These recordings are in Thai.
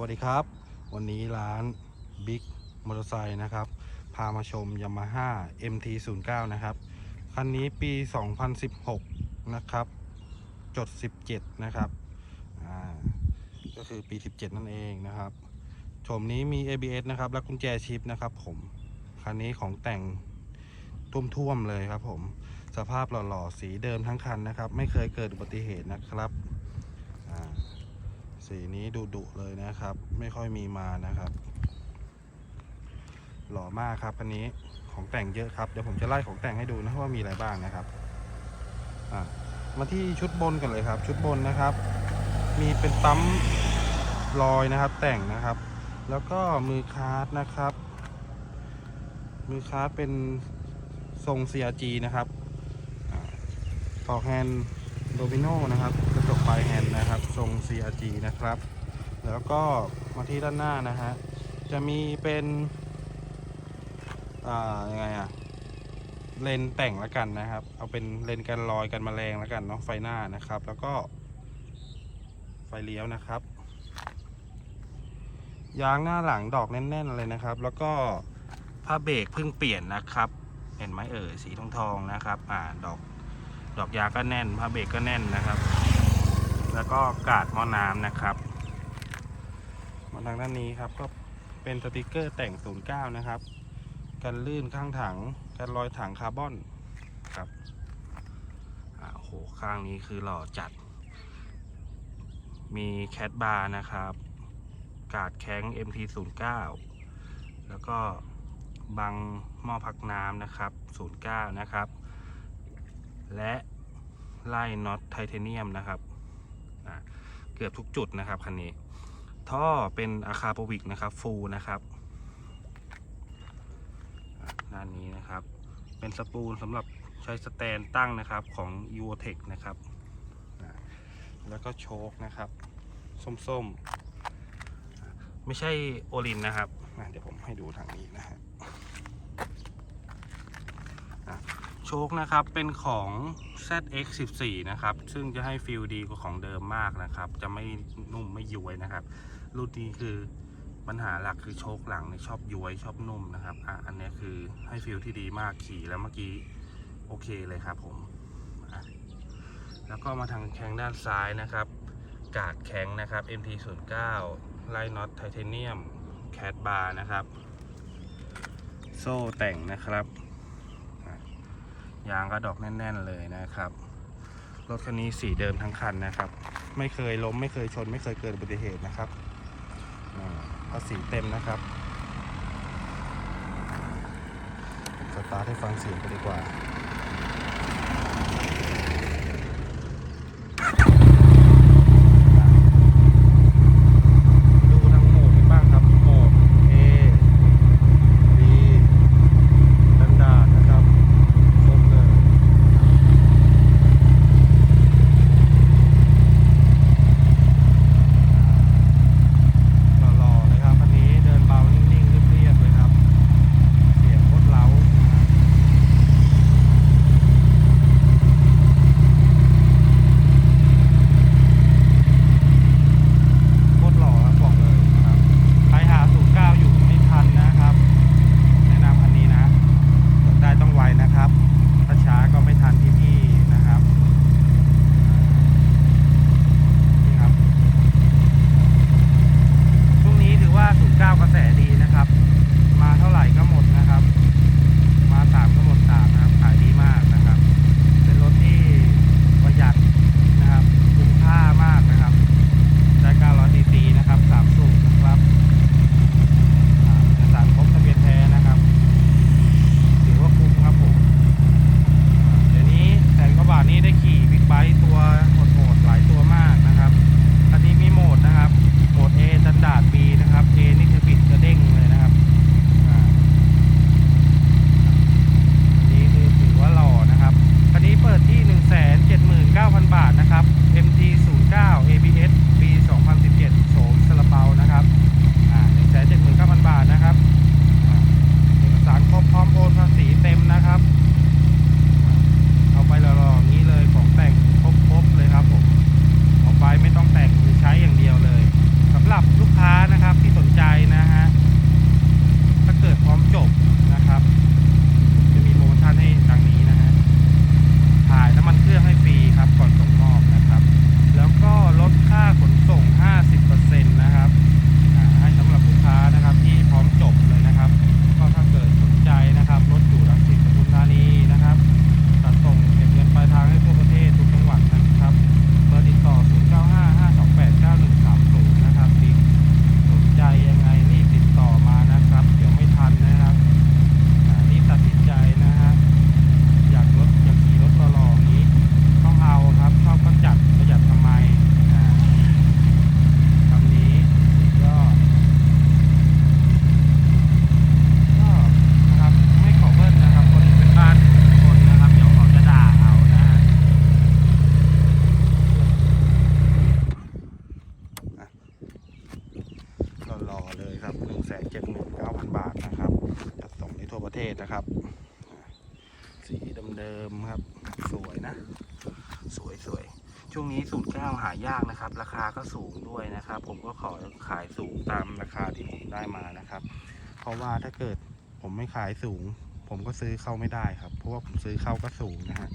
วัสดีครับ วันนี้ร้านบิ๊กมอเตอร์ไซค์นะครับ พามาชม Yamaha MT09 นะครับ คันนี้ปี 2016 นะครับ จด 17 นะครับ อ่า ก็คือปี 17 นั่นเองนะครับ ชมนี้มี ABS นะครับ และกุญแจชิปนะครับผม คันนี้ของแต่งท่วมๆเลยครับผม สภาพหล่อๆ สีเดิมทั้งคันนะครับ ไม่เคยเกิดอุบัติเหตุนะครับ สีนี้ดุดุเลยนะครับ ไม่ค่อยมีมานะครับ หล่อมากครับอันนี้ของแต่งเยอะครับเดี๋ยวผมจะไล่ของแต่งให้ดูนะว่ามีอะไรบ้างนะครับอะมาที่ชุดบนกันเลยครับ ชุดบนนะครับ มีเป็นปั๊มลอยนะครับ แต่งนะครับ แล้วก็มือคาร์ดนะครับ มือคาร์ดเป็นทรง CRG นะครับอ่อกแฮนด์ โดมิโนนะครับกระจกปลายแฮนด์นะครับ ทรง CRG นะครับ แล้วก็มาที่ด้านหน้านะฮะ จะมีเป็น อ่ายังไงอะเลนแต่งล้วกันนะครับ เอาเป็นเลนกันรอยกันมแมลงล้วกันเนาะไฟหน้านะครับ แล้วก็ ไฟเลี้ยวนะครับ ยางหน้าหลังดอกแน่น ๆ เลยนะครับ แล้วก็ผ้าเบรกเพิ่งเปลี่ยนนะครับ เห็นไหมเอ่ยสีทองทองๆนะครับ อ่าดอก ดอกยางก็แน่นผ้าเบรกก็แน่นนะครับ แล้วก็กาดหม้อน้ำนะครับมาทางด้านนี้ครับก็เป็นสติกเกอร์แต่ง 09 นะครับ กันลื่นข้างถัง กันรอยถังคาร์บอนครับอ่าโอ้โหข้างนี้คือหล่อจัด มีแคทบาร์นะครับ กาดแข้ง MT09 แล้วก็บังหม้อพักน้ำนะครับ 09 นะครับ และไล่น็อตไทเทเนียมนะครับเกือบทุกจุดนะครับคันนี้ ท่อเป็นอาคาโปวิกนะครับฟูลนะครับด้านนี้นะครับ เป็นสปูลสำหรับใช้สแตนตั้งนะครับของ u o t e c นะครับอะแล้วก็โชคนะครับ ส้มๆ ไม่ใช่โอลินนะครับอะเดี๋ยวผมให้ดูทางนี้นะฮะ โชคนะครับเป็นของ ZX14 นะครับ ซึ่งจะให้ฟิลดีกว่าของเดิมมากนะครับ จะไม่นุ่มไม่ย้วยนะครับ รุ่นนี้คือปัญหาหลักคือโชคหลังเนี่ยชอบย้วยชอบนุ่มนะครับอะอันนี้คือให้ฟิลที่ดีมากขี่แล้วเมื่อกี้โอเคเลยครับผมแล้วก็มาทางแข้งด้านซ้ายนะครับ กาดแข็งนะครับ MT09 ไลน็อตไทเทเนียมแคดบาร์นะครับ โซ่แต่งนะครับ ยางก็ดอกแน่น ๆ เลยนะครับ รถคันนี้สีเดิมทั้งคันนะครับ ไม่เคยล้มไม่เคยชน ไม่เคยเกิดอุบัติเหตุนะครับอ่าภาษีเต็มนะครับสตาร์ทให้ฟังเสียงไปดีกว่า เดิมครับ สวยนะ สวยสวยช่วงนี้สูตรแก้วหายากนะครับ ราคาก็สูงด้วยนะครับ ผมก็ขอขายสูงตามราคาที่ผมได้มานะครับ เพราะว่าถ้าเกิดผมไม่ขายสูง ผมก็ซื้อเข้าไม่ได้ครับ เพราะว่าผมซื้อเข้าก็สูงนะฮะ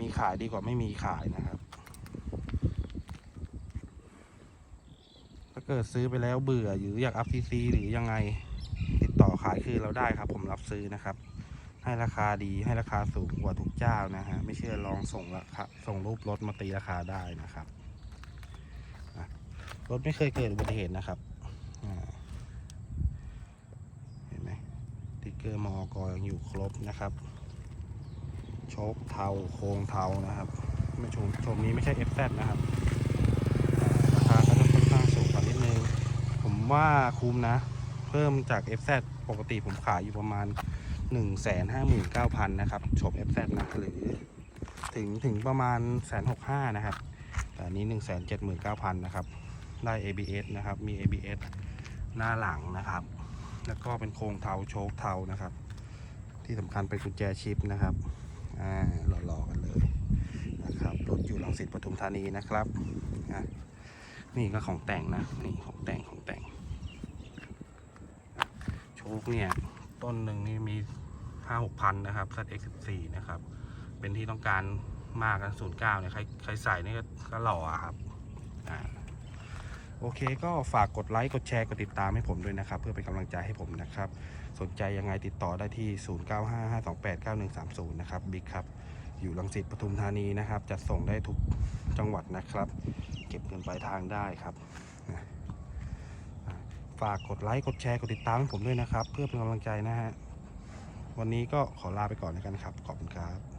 มีขายดีกว่าไม่มีขายนะครับ ถ้าเกิดซื้อไปแล้วเบื่อหรืออยากอัพซีซีหรือยังไง ติดต่อขายคืนเราได้ครับ ผมรับซื้อนะครับ ให้ราคาดีให้ราคาสูงกว่าทุกเจ้านะฮะไม่เชื่อลองส่งราคาส่งรูปรถมาตีราคาได้นะครับรถไม่เคยเกิดอุบัติเหตุนะครับเห็นไหมติ๊กเกอร์มอกยังอยู่ครบนะครับโชคเทาโค้งเทานะครับไม่ชมชมนี้ไม่ใช่ FZ นะครับราคาก็จะค่อนข้างสูงกว่านิดนึง ผมว่าคุ้มนะ เพิ่มจาก FZ ปกติผมขายอยู่ประมาณ 1 5 9 0 0 0 นะครับชม FZ นะหรือถึงถึงประมาณแสนหกห้านะครับแต่นนี้ 1 7 9 0 0 0 นะครับ ได้ ABS นะครับ มี ABS หน้าหลังนะครับ แล้วก็เป็นโครงเทาโชคเทานะครับ ที่สำคัญเป็นกุญแจชิปนะครับอ่าหล่อๆกันเลยนะครับรถอยู่ลังสิตปทุมธานีนะครับนี่ก็ของแต่งนะนี่ของแต่งของแต่งโชคเนี่ย ต้นหนึ่งนี่มีห้าหกพันนะครับ ZX14 นะครับ เป็นที่ต้องการมากกันศูนย์เก้าเนี่ยใครใครใส่นี่ก็ก็หล่อครับอ่าโอเคก็ฝากกดไลค์ กดแชร์ กดติดตามให้ผมด้วยนะครับ เพื่อเป็นกำลังใจให้ผมนะครับ สนใจยังไงติดต่อได้ที่ 0955289130 นะครับบิ๊กครับ อยู่ลังสิตปทุมธานีนะครับ จัดส่งได้ทุกจังหวัดนะครับ เก็บเงินปลายทางได้ครับ ฝากกดไลค์กดแชร์กดติดตามให้ผมด้วยนะครับ เพื่อเป็นกำลังใจนะฮะวันนี้ก็ขอลาไปก่อนแล้วกันครับ ขอบคุณครับ